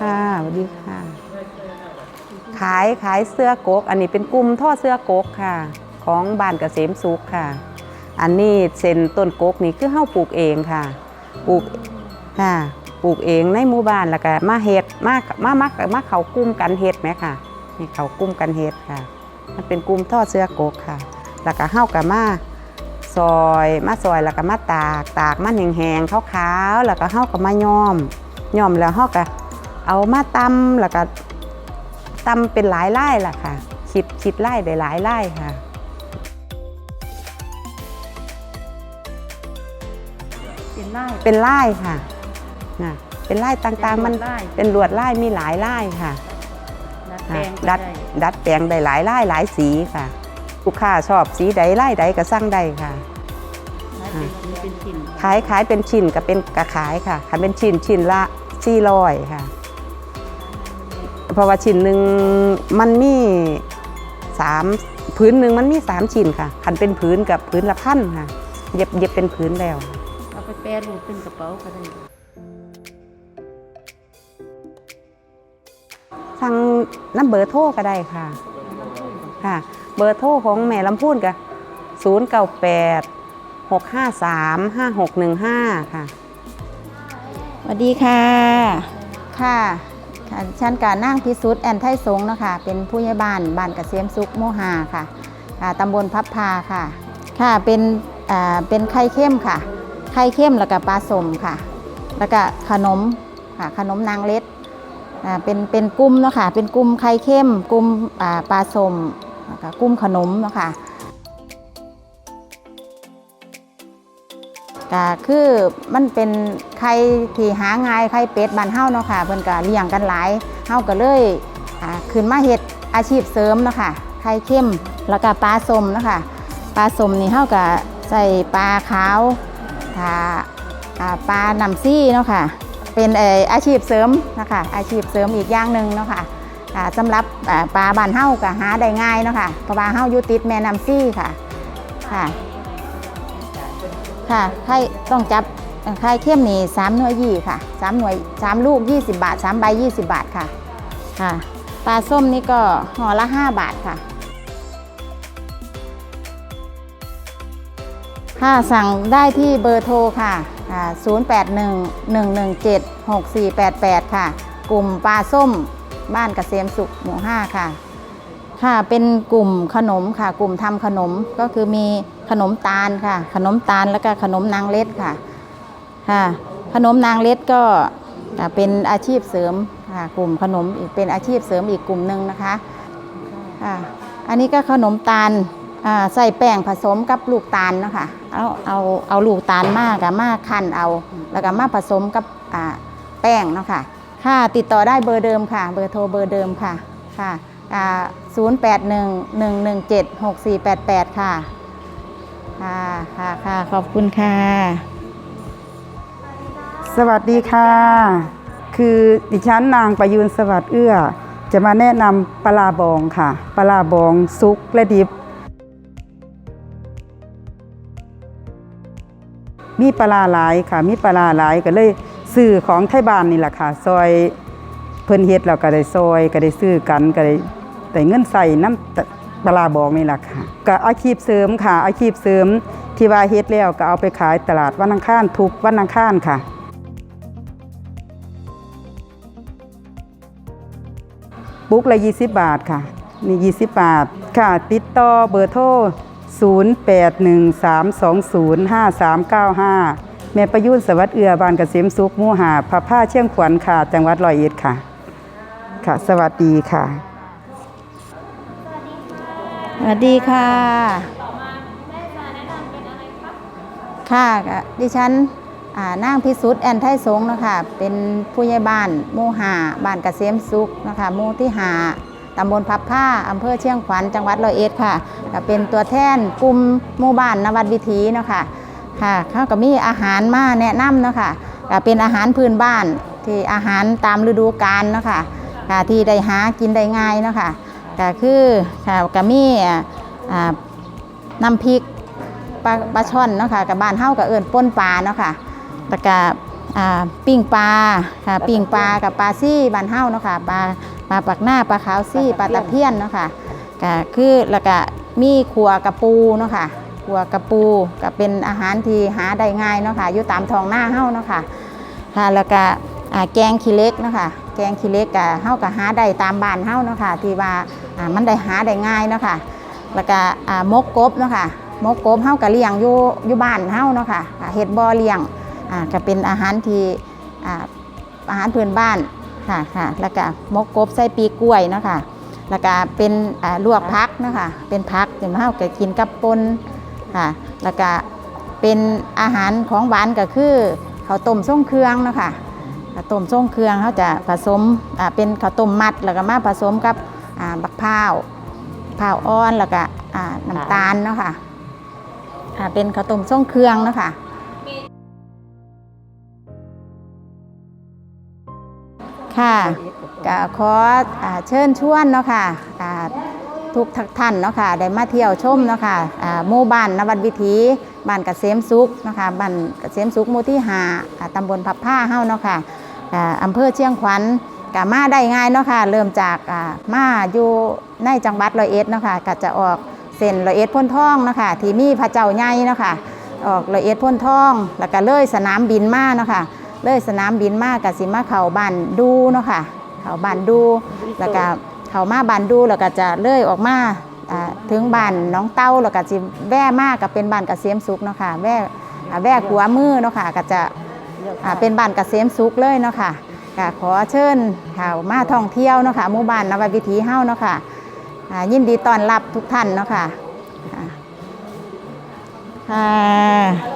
ค่ะสวัสดีค่ะ ขายขายเสื้อกก อันนี้เป็นกลุ่มท่อเสื้อกกค่ะ ของบ้านเกษมสุขค่ะ อันนี้เส้นต้นกกนี่คือเฮาปลูกเองค่ะ ปลูกค่ะปลูกเองในหมู่บ้านแล้วก็มาเฮ็ดมามามามาเขากลุ่มกันเฮ็ดไหมค่ะนี่เขากลุ่มกันเฮ็ดค่ะ มันเป็นกลุ่มท่อเสื้อกกค่ะ แล้วก็เฮากับมาซอยมาซอยแล้วก็มาตากตากมันแห้งๆขาวๆแล้วก็เฮาก็มาย้อมย้อมแล้วเฮาก็ เอามาตำแล้วก็ตำเป็นหลายไล่ล่ะค่ะคิดคิดไล่ได้หลายไล่ค่ะเป็นไล่เป็นไล่ค่ะนะเป็นไล่ต่างๆมันไล่เป็นลวดไล่มีหลายไล่ค่ะดัดแปลค่ะงดัดดัดแปลงได้หลายไล่หลายสีค่ะลูกค้าชอบสีใดไล่ใดก็สั่งได้ค่ะได้เป็นชิ้นเป็นชิ้นขายขายเป็นชิ้นกับเป็นกระขายค่ะขายเป็นชิ้นชิ้นละสี่ร้อยค่ะ เพราะว่าชิ้นหนึ่งมันมีสามพื้นหนึ่งมันมีสามชิ้นค่ะคันเป็นพื้นกับพื้นละพันค่ะ เย็บเย็บเป็นพื้นแล้ว เอาไปแปรรูปเป็นกระเป๋าก็ได้สั่งน้ำเบอร์โทรก็ได้ค่ะค่ะ เบอร์โทรของแม่ลำพูนกับ0 9 8 6 5 3 5 6 1 5ค่ะสวัสดีค่ะ ค่ะ ค่ะฉันการนั่งพิสุทธิ์แอนไทสงนะคะเป็นผู้ใหญ่บ้านบ้านเกษมสุขโมหาค่ะตำบลพับพาค่ะ ค่ะเป็นเป็นไข่เข้มค่ะ ไข่เข้มแล้วก็ปลาสมค่ะ แล้วก็ขนมค่ะขนมนางเล็ดอ่าเป็นเป็นกลุ่มเนาะค่ะเป็นกลุ่มไข่เข้มกลุ่มปลาสมแล้วก็กลุ่มขนมเนาะค่ะ ก็คือมันเป็นไข่ที่หาง่ายไข่เป็ดบ้านเฮาเนาะค่ะเพิ่นก็เลี้ยงกันหลายเฮาก็เลยขึ้นมาเฮ็ดอาชีพเสริมเนาะค่ะไข่เข้มแล้วก็ปลาสมเนาะค่ะปลาสมนี่เฮาก็ใส่ปลาขาวถ้าปลาน้ำซี่เนาะค่ะเป็นเอออาชีพเสริมนะคะอาชีพเสริมอีกอย่างหนึ่งเนาะค่ะอ่าสำหรับปลาบ้านเฮาก็หาได้ง่ายเนาะค่ะเพราะว่าเฮาอยู่ติดแม่น้ำซี่ค่ะค่ะ ค่ะไข่ต้องจับไข่เข้มนี่สามหน่วยยี่ค่ะสามหน่วยสามลูก20บาทสามใบ20บาทค่ะค่ะปลาส้มนี่ก็ห่อละ5บาทค่ะค่ะสั่งได้ที่เบอร์โทรค่ะอ่า081 117 6488 ค่ะ กลุ่มปลาส้มบ้านกเกษมสุขหมู่ 5 ค่ะ ค่ะ เป็นกลุ่มขนมค่ะ กลุ่มทำขนมก็คือมี ขนมตาลค่ะ ขนมตาลแล้วก็ขนมนางเล็ดค่ะค่ะ ขนมนางเล็ดก็เป็นอาชีพเสริมค่ะกลุ่มขนมอีกเป็นอาชีพเสริมอีกกลุ่มหนึ่งนะคะค่ะอันนี้ก็ขนมตาลใส่แป้งผสมกับลูกตาลนะคะเอาเอาเอาลูกตาลมากกับมากคั้นเอา แล้วก็มาผสมกับแป้งเนาะค่ะค่ะติดต่อได้เบอร์เดิมค่ะ เบอร์โทรเบอร์เดิมค่ะค่ะ0 8 1 1 1 7 6 4 8 8 ค่ะ ค่ะค่ะค่ะขอบคุณค่ะ สวัสดีค่ะ คือดิฉันนางประยูนสวัสดิ์เอื้อ จะมาแนะนำปลาบองค่ะ ปลาบองซุกและดิบ มีปลาหลายค่ะ มีปลาหลายก็เลยซื้อของไทยบ้านนี่แหละค่ะ ซอยเพิ่นเฮ็ดแล้วก็ได้ซอยก็ได้ซื้อกันก็ได้ได้เงินใส่น้ำ ปลาบองนี่แหละค่ะก็อาชีพเสริมค่ะ อาชีพเสริมที่ว่าเฮ็ดแล้วก็เอาไปขายตลาดวันอังคารทุกวันอังคารค่ะปุ๊กละ 20 บาทค่ะนี่20 บาทค่ะ ติดต่อเบอร์โทร 0813205395 แม่ประยุนสวัสดิ์เอือบานกเกษมสุขมู่หาพระผ้าเชียงขวัญค่ะ จังหวัดร้อยเอ็ดค่ะ ค่ะ สวัสดีค่ะ สวัสดีค่ะค่ะก็ดิฉันอ่านางพิสุทธิ์แอนไทยสงนะคะเป็นผู้ใหญ่บ้านหมู่หาบ้านเกษมสุขนะคะหมู่ที่หาตำบลพับผ้าอำเภอเชียงขวัญจังหวัดร้อยเอ็ดค่ะก็เป็นตัวแทนกลุ่มหมู่บ้านนวัดวิถีเนาะค่ะค่ะเขาก็มีอาหารมาแนะนำเนาะค่ะก็เป็นอาหารพื้นบ้านที่อาหารตามฤดูกาลเนาะคะค่ะที่ได้หากินได้ง่ายเนาะค่ะ ก็คือค่ะก็มีอ่าน้ำพริกปลาปลาช่อนเนาะค่ะกับบ้านเฮากับเอิญป่นปลาเนาะค่ะแล้วก็อ่าปิ้งปลาค่ะปิ้งปลากับปลาซี่บานเฮ้าเนาะค่ะปลาปลาปักหน้าปลาขาวซี่ปลาตะเพียนเนาะค่ะก็คือแล้วก็มีขัวกระปูเนาะค่ะขัวกระปูก็เป็นอาหารที่หาได้ง่ายเนาะค่ะอยู่ตามท้องหน้าเฮ้าเนาะค่ะค่ะแล้วก็ แกงขี้เล็กนะคะแกงขี้เล็กก็เฮาก็หาได้ตามบ้านเฮาเนาะค่ะที่ว่ามันได้หาได้ง่ายเนาะค่ะแล้วก็มกกบเนาะค่ะมกกบเฮาก็เลี้ยงอยู่อยู่บ้านเฮาเนาะค่ะอ่าเฮ็ดบ่อเลี้ยงก็เป็นอาหารที่อาอาหารพื้นบ้านค่ะค่ะแล้วก็มกกบใส่ปีกล้วยเนาะค่ะแล้วก็เป็นลวกพักเนาะค่ะเป็นพักที่เฮาก็กินกับปนค่ะแล้วก็เป็นอาหารของหวานก็คือข้าวต้มส้มเครื่องเนาะค่ะ ข้าวต้มส้มเครื่องเขาจะผสมเป็นข้าวต้มมัดแล้วก็มาผสมกับบักพร้าวข้าวอ่อนแล้วก็น้ำตาลเนาะค่ะอ่าเป็นข้าวต้มส้มเครื่องเนาะค่ะค่ะก็ขออเชิญชวนเนาะค่ะอ่าทุกท่านเนาะค่ะได้มาเที่ยวชมเนาะค่ะอ่าหมู่บ้านนวัดวิถีบ้านกเกษมสุขเนาะค่ะบ้านกเกษมสุขหมู่ที่หาอ่าตำบลพับผ้าเฮ้าเนาะค่ะ อ่าอำเภอเชียงขวัญก็มาได้ง่ายเนาะค่ะ เริ่มจากอ่ามาอยู่ในจังหวัดร้อยเอ็ดเนาะค่ะก็จะออกเส้นร้อยเอ็ดพ้นท่องเนาะค่ะที่มีพระเจ้าใหญ่เนาะค่ะออกร้อยเอ็ดพ้นท่อง แล้วก็เลยสนามบินมาเนาะค่ะเลยสนามบินมากกับสิมาเข้าบ้านดูเนาะค่ะเข้าบ้านดูแล้วก็เข้ามาบ้านดูแล้วก็จะเลยออกมาถึงบ้านน้องเต้าแล้วก็สิแว่มากกับเป็นบ้านเกษมสุขเนาะค่ะแว่แว่ขัวมือเนาะค่ะก็จะ อ่าเป็นบ้านเกษมสุขเลยเนาะค่ะก็ขอเชิญข่าวมาท่องเที่ยวเนาะค่ะหมู่บ้านนวัดวิถีเฮ้าเนาะค่ะอ่ายินดีต้อนรับทุกท่านเนาะคะค่ะค่ะ